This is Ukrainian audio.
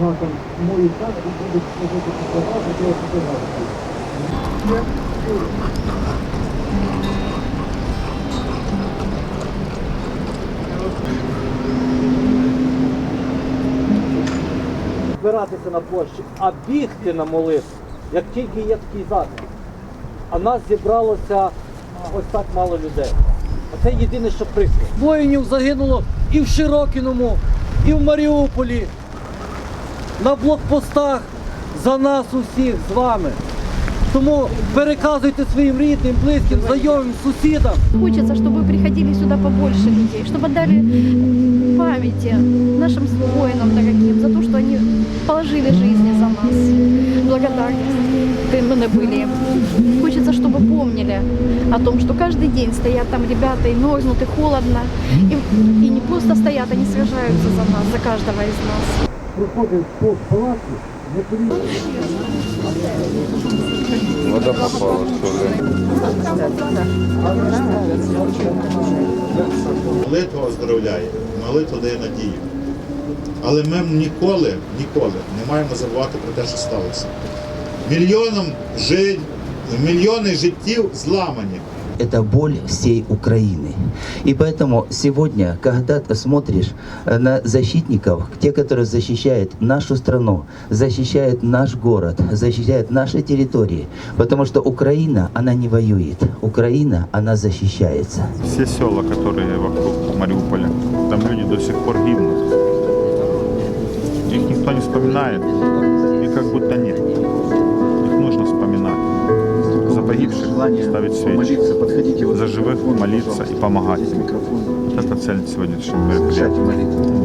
мої так і будуть служити. Збиратися на площі, а бігти на молитву, як тільки є такий заклик. А нас зібралося ось так мало людей. А це єдине, що прикро. Воїнів загинуло і в Широкіному, і в Маріуполі, на блокпостах за нас усіх з вами. Тому переказуйте своїм рідним, близьким, знайомим, сусідам. Хочется, чтобы приходили сюда побольше людей, чтобы отдали памяти нашим воинам дорогим за то, что они положили жизни за нас. Благодарность им мы были. Хочется, чтобы помнили о том, что каждый день стоят там ребята и мерзнут, и холодно. И, и не просто стоят, они сражаются за нас, за каждого из нас. Проходить по палаці, не повірте. Вода попала, что ли? Молитва оздоровляє, молитва дає надію. Але ми ніколи, ніколи не маємо забувати про те, що сталося. Мільйонам жить, мільйони життів зламані. Это боль всей Украины. И поэтому сегодня, когда ты смотришь э, на защитников, те, которые защищают нашу страну, защищают наш город, защищают наши территории, потому что Украина, она не воюет, Украина, она защищается. Все села, которые вокруг Мариуполя, там люди до сих пор гибнут. Их никто не вспоминает, и как будто нет. Ставить свечи, за живых молиться и помогать. Вот это цель сегодняшнего мероприятия.